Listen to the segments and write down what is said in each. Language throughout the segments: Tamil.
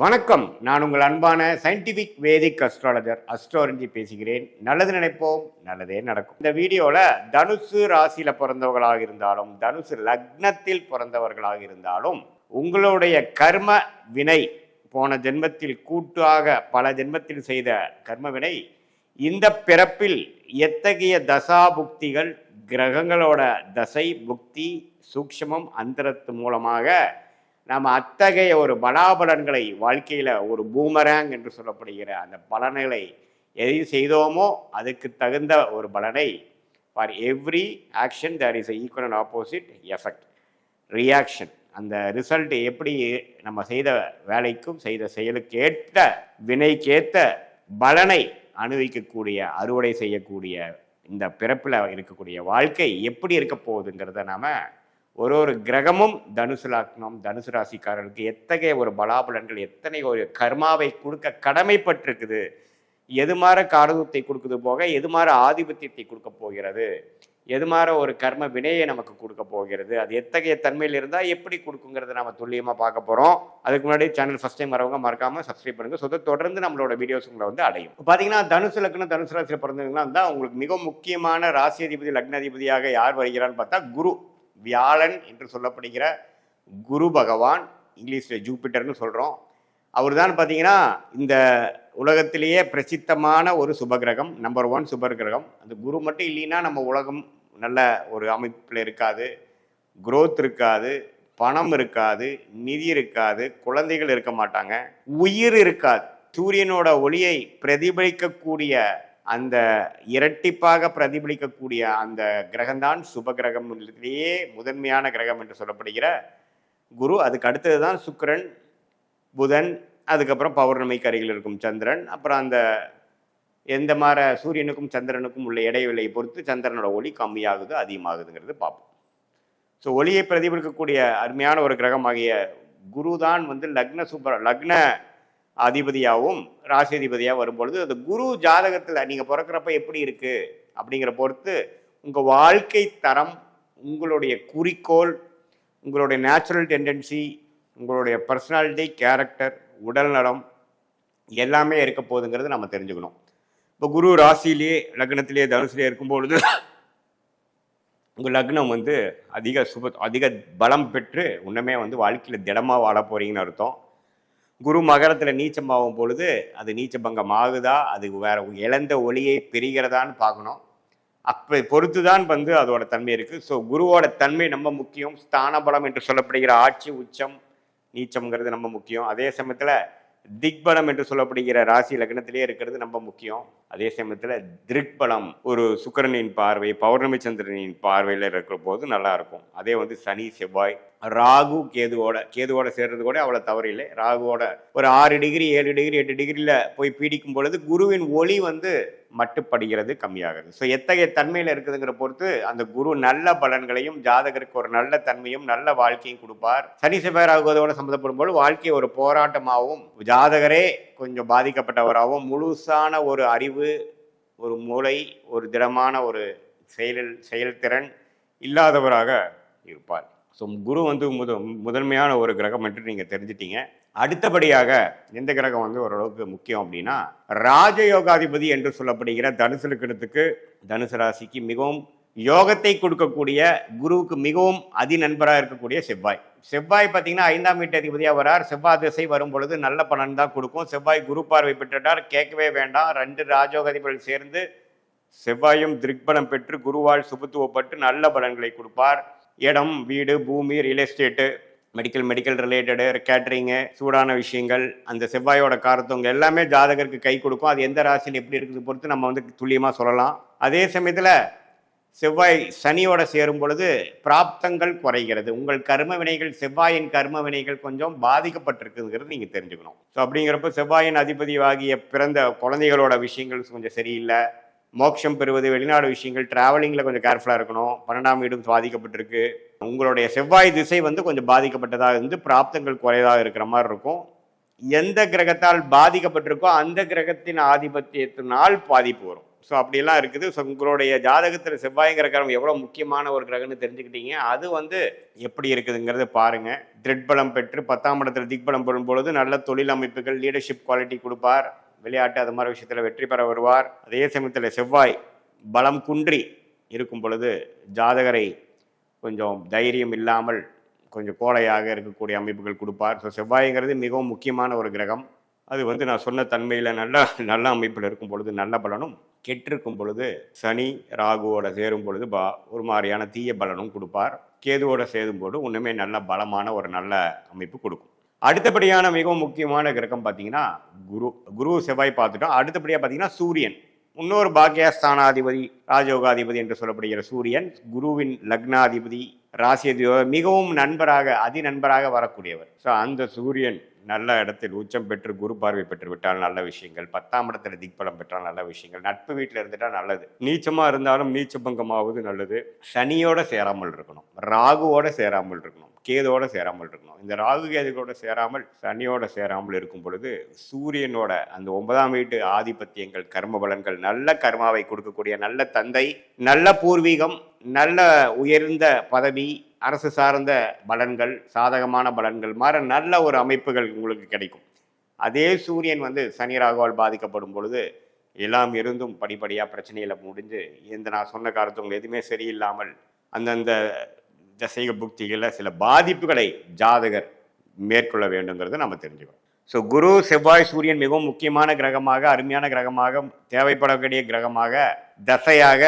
வணக்கம். நான் உங்கள் அன்பான சயின்டிபிக் வேதிக் அஸ்ட்ராலஜர் அஸ்ட்ரோரஞ்சி பேசுகிறேன். நல்லது நினைப்போம் நல்லதே நடக்கும். இந்த வீடியோவில் தனுசு ராசியில் பிறந்தவர்களாக இருந்தாலும் தனுசு லக்னத்தில் பிறந்தவர்களாக இருந்தாலும் உங்களுடைய கர்ம வினை போன ஜென்மத்தில் கூட்டாக பல ஜென்மத்தில் செய்த கர்ம வினை இந்த பிறப்பில் எத்தகைய தசா புக்திகள் கிரகங்களோட தசை புக்தி சூக்ஷ்மம் அந்தரத்து மூலமாக நாம் அத்தகைய ஒரு பலாபலன்களை வாழ்க்கையில் ஒரு பூமராங் என்று சொல்லப்படுகிற அந்த பலன்களை எதை செய்தோமோ அதுக்கு தகுந்த ஒரு பலனை for every action there is equal and opposite effect reaction அந்த ரிசல்ட் எப்படி நம்ம செய்த வேலைக்கும் செய்த செயலுக்கு ஏற்ற வினைக்கேற்ற பலனை அனுபவிக்கக்கூடிய அறுவடை செய்யக்கூடிய இந்த பிறப்பில் இருக்கக்கூடிய வாழ்க்கை எப்படி இருக்க போகுதுங்கிறத நாம் ஒரு ஒரு கிரகமும் தனுசு லக்னம் தனுசு ராசிக்காரர்களுக்கு எத்தகைய ஒரு பலாபலன்கள் எத்தனை ஒரு கர்மாவை கொடுக்க கடமைப்பட்டிருக்குது? எது மாற காரதத்தை கொடுக்குது போக எது மாற ஆதிபத்தியத்தை கொடுக்க போகிறது? எது மாற ஒரு கர்ம வினையை நமக்கு கொடுக்க போகிறது? அது எத்தகைய தன்மையில் இருந்தால் எப்படி கொடுக்குங்கிறத நம்ம துல்லியமாக பார்க்க போகிறோம் அதுக்கு முன்னாடி சேனல் ஃபஸ்ட் டைம் வரவங்க மறக்காமல் சப்ஸ்கிரைப் பண்ணுங்கள் ஸோ தொடர்ந்து நம்மளோட வீடியோஸ் உங்களை வந்து அடையும். இப்போ பார்த்தீங்கன்னா தனுசு லக்னம் தனுசு ராசியில் பிறந்தவங்களாம் தான் உங்களுக்கு மிக முக்கியமான ராசி அதிபதி லக்ன அதிபதியாக யார் வருகிறான்னு பார்த்தா குரு. வியாழன் என்று சொல்லப்படுகிற குரு பகவான் இங்கிலீஷில் ஜூபிட்டர்னு சொல்கிறோம் அவர் தான் பார்த்தீங்கன்னா இந்த உலகத்திலேயே பிரசித்தமான ஒரு சுபகிரகம் நம்பர் ஒன் சுபகிரகம். அந்த குரு மட்டும் இல்லைன்னா நம்ம உலகம் நல்ல ஒரு அமைப்பில் இருக்காது. குரோத் இருக்காது பணம் இருக்காது நிதி இருக்காது குழந்தைகள் இருக்க மாட்டாங்க. உயிர் இருக்காது. சூரியனோட ஒளியை பிரதிபலிக்கக்கூடிய அந்த இரட்டிப்பாக பிரதிபலிக்கக்கூடிய அந்த கிரகம்தான் சுப கிரகம்லேயே முதன்மையான கிரகம் என்று சொல்லப்படுகிற குரு. அதுக்கு அடுத்தது தான் சுக்கிரன் புதன் அதுக்கப்புறம் பௌர்ணமிக்கு அருகில் இருக்கும் சந்திரன். அப்புறம் அந்த எந்த மாதிரி சூரியனுக்கும் சந்திரனுக்கும் உள்ள இடைவெளியை பொறுத்து சந்திரனோட ஒளி கம்மியாகுது அதிகமாகுதுங்கிறது பார்ப்போம். ஸோ ஒளியை பிரதிபலிக்கக்கூடிய அருமையான ஒரு கிரகமாகிய குரு தான் வந்து லக்ன சுப லக்ன அதிபதியாகவும் ராசி அதிபதியாக வரும்பொழுது அந்த குரு ஜாதகத்தில் நீங்கள் பிறக்கிறப்ப எப்படி இருக்குது அப்படிங்கிற பொறுத்து உங்கள் வாழ்க்கை தரம் உங்களுடைய குறிக்கோள் உங்களுடைய நேச்சுரல் டெண்டன்சி உங்களுடைய பர்சனாலிட்டி கேரக்டர் உடல் நலம் எல்லாமே இருக்க போகுதுங்கிறது நம்ம தெரிஞ்சுக்கணும். இப்போ குரு ராசியிலேயே லக்னத்திலேயே தனுசுலேயே இருக்கும்பொழுது உங்கள் லக்னம் வந்து அதிக சுப அதிக பலம் பெற்று இன்னுமே வந்து வாழ்க்கையில் திடமாக வாழ போகிறீங்கன்னு அர்த்தம். குரு மகரத்தில் நீச்சமாகும் பொழுது அது நீச்சபங்கம் ஆகுதா அது வேற இழந்த ஒளியை பெறுகிறதான்னு பார்க்கணும். அப்போ பொறுத்து தான் வந்து அதோட தன்மை இருக்குது ஸோ குருவோட தன்மை நம்ம முக்கியம். ஸ்தான பலம் என்று சொல்லப்படுகிற ஆட்சி உச்சம் நீச்சம்ங்கிறது நம்ம முக்கியம். அதே சமயத்தில் திக்பலம் என்று சொல்லப்படுகிற ராசி லக்னத்திலே இருக்கிறது ரொம்ப முக்கியம். அதே சமயத்தில் திருக்பலம் ஒரு சுக்கிரனின் பார்வை பௌர்ணமி சந்திரனின் பார்வையில் இருக்கிற போது நல்லா இருக்கும். அதே வந்து சனி செவ்வாய் ராகு கேதுவோட கேதுவோட சேர்றது கூட அவ்வளோ தவறு இல்லை. ராகுவோட ஒரு ஆறு டிகிரி ஏழு டிகிரி எட்டு டிகிரியில் போய் பீடிக்கும் பொழுது குருவின் ஒளி வந்து மட்டுப்படுகிறது கம்மியாகுது ஸோ எத்தகைய தன்மையில் இருக்குதுங்கிற பொறுத்து அந்த குரு நல்ல பலன்களையும் ஜாதகருக்கு ஒரு நல்ல தன்மையும் நல்ல வாழ்க்கையும் கொடுப்பார். சனி செவ்வாய் ராகுவதோட சம்மந்தப்படும் போது வாழ்க்கை ஒரு போராட்டமாகவும் ஜாதகரே கொஞ்சம் பாதிக்கப்பட்டவராகவும் முழுசான ஒரு அறிவு ஒரு மூளை ஒரு திடமான ஒரு செயலில் செயல்திறன் இல்லாதவராக இருப்பார். ஸோ குரு வந்து முத முதன்மையான ஒரு கிரகம் என்று நீங்கள் தெரிஞ்சிட்டீங்க. அடுத்தபடியாக எந்த கிரகம் வந்து ஓரளவுக்கு முக்கியம் அப்படின்னா ராஜயோகாதிபதி என்று சொல்லப்படுகிற தனுசு லக்னத்துக்கு தனுசு ராசிக்கு மிகவும் யோகத்தை கொடுக்கக்கூடிய குருவுக்கு மிகவும் அதிநண்பராக இருக்கக்கூடிய செவ்வாய். செவ்வாய் பார்த்தீங்கன்னா ஐந்தாம் வீட்டு அதிபதியாக வரார். செவ்வாய் திசை வரும் பொழுது நல்ல பலன் தான் கொடுக்கும். செவ்வாய் குரு பார்வை பெற்றுட்டார். கேட்கவே வேண்டாம். ரெண்டு ராஜயோகாதிபதிகள் சேர்ந்து செவ்வாயும் திருக்பலம் பெற்று குருவால் சுபத்துவப்பட்டு நல்ல பலன்களை கொடுப்பார். இடம் வீடு பூமி real estate medical medical related catering சூடான விஷயங்கள் அந்த செவ்வாயோட காரத்தவங்க எல்லாமே ஜாதகருக்கு கை கொடுக்கும். அது எந்த ராசியில் எப்படி இருக்குது பொறுத்து நம்ம வந்து துல்லியமாக சொல்லலாம். அதே சமயத்தில் செவ்வாய் சனியோட சேரும் பொழுது பிராப்தங்கள் குறைகிறது. உங்கள் கர்ம வினைகள் செவ்வாயின் கர்ம வினைகள் கொஞ்சம் பாதிக்கப்பட்டிருக்குங்கிறது நீங்கள் தெரிஞ்சுக்கணும். ஸோ அப்படிங்கிறப்ப செவ்வாயின் அதிபதியாகிய பிறந்த குழந்தைகளோட விஷயங்கள் கொஞ்சம் சரியில்லை. மோட்சம் பெறுவது வெளிநாடு விஷயங்கள் டிராவலிங்கில் கொஞ்சம் கேர்ஃபுல்லாக இருக்கணும். பன்னெண்டாம் வீடும் பாதிக்கப்பட்டிருக்கு. உங்களுடைய செவ்வாய் திசை வந்து கொஞ்சம் பாதிக்கப்பட்டதாக இருந்து பிராப்தங்கள் குறையதாக இருக்கிற மாதிரி இருக்கும். எந்த கிரகத்தால் பாதிக்கப்பட்டிருக்கோ அந்த கிரகத்தின் ஆதிபத்தியத்தினால் பாதிப்பு வரும். ஸோ அப்படியெல்லாம் இருக்குது. ஸோ உங்களுடைய ஜாதகத்தில் செவ்வாய்ங்கிற கிரகம் எவ்வளோ முக்கியமான ஒரு கிரகம்னு தெரிஞ்சுக்கிட்டீங்க. அது வந்து எப்படி இருக்குதுங்கிறத பாருங்கள் திரிட்பலம் பெற்று பத்தாம் இடத்துல திக்பலம் பெறும் பொழுது நல்ல தொழில் அமைப்புகள் லீடர்ஷிப் குவாலிட்டி கொடுப்பார். விளையாட்டு அது மாதிரி விஷயத்தில் வெற்றி பெற வருவார். அதே சமயத்தில் செவ்வாய் பலம் குன்றி இருக்கும் பொழுது ஜாதகரை கொஞ்சம் தைரியம் இல்லாமல் கொஞ்சம் கோழையாக இருக்கக்கூடிய அமைப்புகள் கொடுப்பார். ஸோ செவ்வாய்ங்கிறது மிகவும் முக்கியமான ஒரு கிரகம். அது வந்து நான் சொன்ன தன்மையில் நல்ல நல்ல அமைப்பில் இருக்கும் பொழுது நல்ல பலனும் கெட்டிருக்கும் பொழுது சனி ராகுவோட சேரும் பொழுது பா ஒரு மாதிரியான தீய பலனும் கொடுப்பார். கேதுவோட சேரும் போது ஒன்றுமே நல்ல பலமான ஒரு நல்ல அமைப்பு கொடுக்கும். அடுத்தபடியான மிகவும் முக்கியமான கிரகம் பார்த்தீங்கன்னா குரு. குரு செவ்வாய் பார்த்துட்டோம். அடுத்தபடியாக பார்த்தீங்கன்னா சூரியன். இன்னொரு பாக்கியஸ்தானாதிபதி ராஜயோகாதிபதி என்று சொல்லப்படுகிற சூரியன் குருவின் லக்னாதிபதி ராசி மிகவும் நண்பராக அதி நண்பராக வரக்கூடியவர். ஸோ அந்த சூரியன் நல்ல இடத்தில் உச்சம் பெற்று குரு பார்வை பெற்று விட்டால் நல்ல விஷயங்கள். பத்தாம் இடத்துல திக்பலம் பெற்றால் நல்ல விஷயங்கள். நட்பு வீட்டில் இருந்துட்டா நல்லது. நீச்சமாக இருந்தாலும் நீச்ச பங்கமாவது நல்லது. சனியோட சேராமல் இருக்கணும். ராகுவோட சேராமல் இருக்கணும். கேதோட சேராமல் இருக்கணும். இந்த ராகு கேதுகளோட சேராமல் சனியோட சேராமல் இருக்கும் பொழுது சூரியனோட அந்த ஒன்பதாம் வீட்டு ஆதிபத்தியங்கள் கர்ம பலன்கள் நல்ல கர்மாவை கொடுக்கக்கூடிய நல்ல தந்தை நல்ல பூர்வீகம் நல்ல உயர்ந்த பதவி அரசு சார்ந்த பலன்கள் சாதகமான பலன்கள் மாற நல்ல ஒரு அமைப்புகள் உங்களுக்கு கிடைக்கும். அதே சூரியன் வந்து சனி ராகுவால் பாதிக்கப்படும் பொழுது எல்லாம் இருந்தும் படிப்படியாக பிரச்சனைகளை முடிஞ்சு இந்த நான் சொன்ன காலத்து எதுவுமே சரியில்லாமல் அந்தந்த தசைக புக்திகளில் சில பாதிப்புகளை ஜாதகர் மேற்கொள்ள வேண்டுங்கிறத நம்ம தெரிஞ்சுக்கணும். ஸோ குரு செவ்வாய் சூரியன் மிகவும் முக்கியமான கிரகமாக அருமையான கிரகமாக தேவைப்படக்கூடிய கிரகமாக தசையாக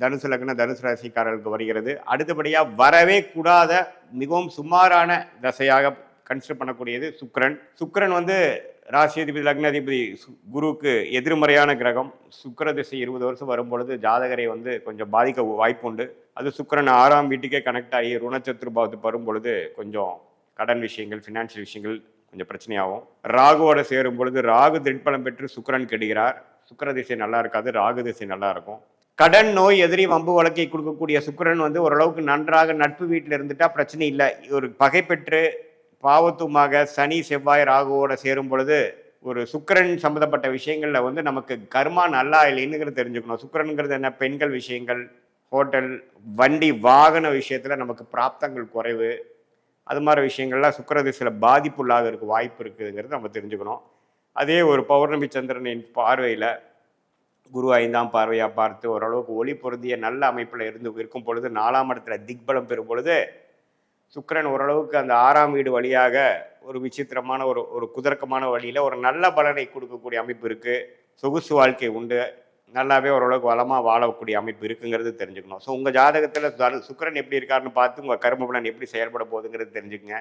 தனுசு லக்ன தனுசு ராசிக்காரர்களுக்கு வருகிறது. அடுத்தபடியாக வரவே கூடாத மிகவும் சுமாரான தசையாக கன்சிடர் பண்ணக்கூடியது சுக்ரன் சுக்ரன் வந்து ராசி அதிபதி லக்னாதிபதி சு- குருவுக்கு எதிர்மறையான கிரகம். சுக்கர திசை இருபது வருஷம் வரும்பொழுது ஜாதகரை வந்து கொஞ்சம் பாதிக்க வாய்ப்புண்டு. அது சுக்கிரன் ஆறாம் வீட்டுக்கே கனெக்ட் ஆகி ருணச்சத்ரு பாவத்து வரும் பொழுது கொஞ்சம் கடன் விஷயங்கள் ஃபினான்ஷியல் விஷயங்கள் கொஞ்சம் பிரச்சனையாகும். ராகுவோட சேரும் பொழுது ராகு திட்பலம் பெற்று சுக்கரன் கெடுகிறார். சுக்கர திசை நல்லா இருக்காது ராகு திசை நல்லா இருக்கும். கடன் நோய் எதிரி வம்பு வழக்கை கொடுக்கக்கூடிய சுக்கரன் வந்து ஓரளவுக்கு நன்றாக நட்பு வீட்டில் இருந்துட்டா பிரச்சனை இல்லை. ஒரு பகை பெற்று பாவத்துமாக சனி செவ்வாய் ராகுவோட சேரும் பொழுது ஒரு சுக்கரன் சம்மந்தப்பட்ட விஷயங்களில் வந்து நமக்கு கர்மா நல்லா இல்லைன்னுங்கிறது தெரிஞ்சுக்கணும். சுக்கரனுங்கிறது என்ன? பெண்கள் விஷயங்கள் ஹோட்டல் வண்டி வாகன விஷயத்தில் நமக்கு பிராப்தங்கள் குறைவு. அது மாதிரி விஷயங்கள்லாம் சுக்கிர திசையில் பாதிப்புள்ளாக இருக்க வாய்ப்பு இருக்குதுங்கிறது நம்ம தெரிஞ்சுக்கணும். அதே ஒரு பௌர்ணமி சந்திரனின் பார்வையில் குரு ஐந்தாம் பார்வையாக பார்த்து ஓரளவுக்கு ஒளி பொருந்திய நல்ல அமைப்பில் இருந்து இருக்கும் பொழுது நாலாம் இடத்துல திக்பலம் பெறும் பொழுது சுக்கரன் ஓரளவுக்கு அந்த ஆறாம் வீடு வழியாக ஒரு விசித்திரமான ஒரு ஒரு குதர்க்கமான வழியில் ஒரு நல்ல பலனை கொடுக்கக்கூடிய அமைப்பு இருக்குது சொகுசு வாழ்க்கை உண்டு. நல்லாவே ஓரளவுக்கு வளமாக வாழக்கூடிய அமைப்பு இருக்குங்கிறது தெரிஞ்சுக்கணும். ஸோ உங்கள் ஜாதகத்தில் சுக்கரன் சுக்கிரன் எப்படி இருக்காருன்னு பார்த்து உங்கள் கர்ம பலன் எப்படி செயல்பட போகுதுங்கிறது தெரிஞ்சுக்கங்க.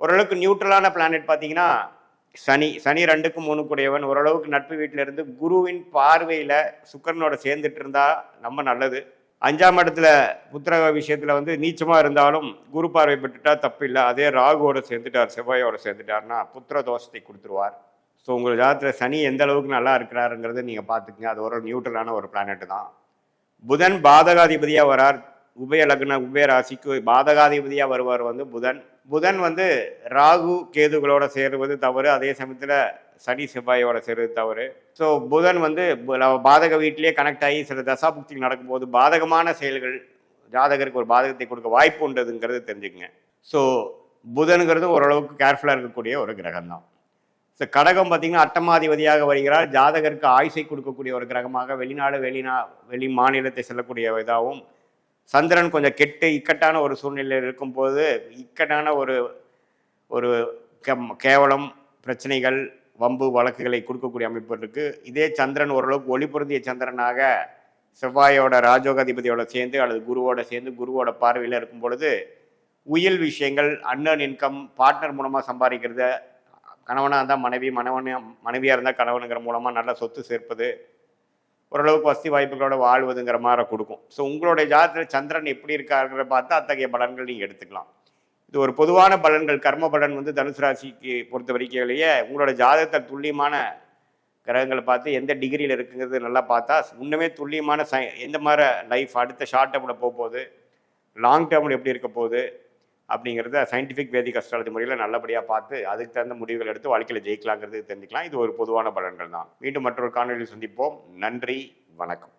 ஓரளவுக்கு நியூட்ரலான பிளானட் பார்த்தீங்கன்னா சனி சனி ரெண்டுக்கு மூணு கூடியவன் ஓரளவுக்கு நட்பு வீட்டில் இருந்து குருவின் பார்வையில் சுக்கரனோட சேர்ந்துட்டு இருந்தால் நம்ம நல்லது. அஞ்சாம் இடத்துல புத்திரக விஷயத்தில் வந்து நீச்சமாக இருந்தாலும் குரு பார்வை பெற்றுட்டா தப்பு இல்லை அதே ராகுவோட சேர்ந்துட்டார் செவ்வாயோட சேர்ந்துட்டார்னா புத்திர தோஷத்தை கொடுத்துருவார். ஸோ உங்கள் ஜாதத்தில் சனி எந்த அளவுக்கு நல்லா இருக்கிறாருங்கிறத நீங்கள் பார்த்துக்குங்க. அது ஒரு நியூட்ரலான ஒரு பிளானெட்டு தான். புதன் பாதகாதிபதியாக வரார். உபய லக்ன உபய ராசிக்கு பாதகாதிபதியாக வருவார் வந்து புதன். புதன் வந்து ராகு கேதுகளோட சேருவது தவறு அதே சமயத்தில் சனி செவ்வாயோட சேருவது தவறு. ஸோ புதன் வந்து பாதக வீட்டிலே கனெக்ட் ஆகி சில தசாபுக்திகள் நடக்கும்போது பாதகமான செயல்கள் ஜாதகருக்கு ஒரு பாதகத்தை கொடுக்க வாய்ப்பு உண்டுங்கிறது தெரிஞ்சுக்கங்க. ஸோ புதனுங்கிறது ஓரளவுக்கு கேர்ஃபுல்லாக இருக்கக்கூடிய ஒரு கிரகம் தான் ஸோ கடகம் பார்த்திங்கன்னா அட்டமாதிபதியாக வருகிறார். ஜாதகருக்கு ஆயுசை கொடுக்கக்கூடிய ஒரு கிரகமாக வெளிநாடு வெளிநா வெளி மாநிலத்தை செல்லக்கூடிய இதாகவும் சந்திரன் கொஞ்சம் கெட்டு இக்கட்டான ஒரு சூழ்நிலையில் இருக்கும்போது இக்கட்டான ஒரு ஒரு கேவலம் பிரச்சனைகள் வம்பு வழக்குகளை கொடுக்கக்கூடிய அமைப்பு இருக்கு. இதே சந்திரன் ஓரளவுக்கு ஒளி பொருந்திய சந்திரனாக செவ்வாயோட ராஜோகாதிபதியோட சேர்ந்து அல்லது குருவோட சேர்ந்து குருவோட பார்வையில் இருக்கும் பொழுது உயில் விஷயங்கள் அன்னன் இன்கம் பார்ட்னர் மூலமாக சம்பாதிக்கிறது கணவனாக இருந்தால் மனைவி மனைவன் மனைவியாக இருந்தால் கணவனுங்கிற மூலமாக நல்ல சொத்து சேர்ப்பது ஓரளவுக்கு வசதி வாய்ப்புகளோட வாழ்வதுங்கிற மாதிரி கொடுக்கும். ஸோ உங்களுடைய ஜாதகத்தில் சந்திரன் எப்படி இருக்காருங்கிற பார்த்து அத்தகைய பலன்கள் நீங்கள் எடுத்துக்கலாம். இது ஒரு பொதுவான பலன்கள். கர்ம பலன் வந்து தனுசு ராசிக்கு பொறுத்த வரைக்கையிலேயே உங்களோட ஜாதகத்தை துல்லியமான கிரகங்களை பார்த்து எந்த டிகிரியில் இருக்குங்கிறது நல்லா பார்த்தா இன்னுமே துல்லியமான சை எந்த மாதிரி லைஃப் அடுத்த ஷார்ட் டேர்மில் போக போகுது லாங் டேர்மில் எப்படி இருக்க போகுது அப்படிங்கிறத சயின்டிஃபிக் வேதிக் அஸ்ட்ராலஜி முறையில் நல்லபடியாக பார்த்து அதுக்கு தகுந்த முடிவுகள் எடுத்து வாழ்க்கையில் ஜெயிக்கலாங்கிறது தெரிஞ்சுக்கலாம். இது ஒரு பொதுவான பலன்கள் தான். மீண்டும் மற்றொரு காணொலியில் சந்திப்போம். நன்றி வணக்கம்.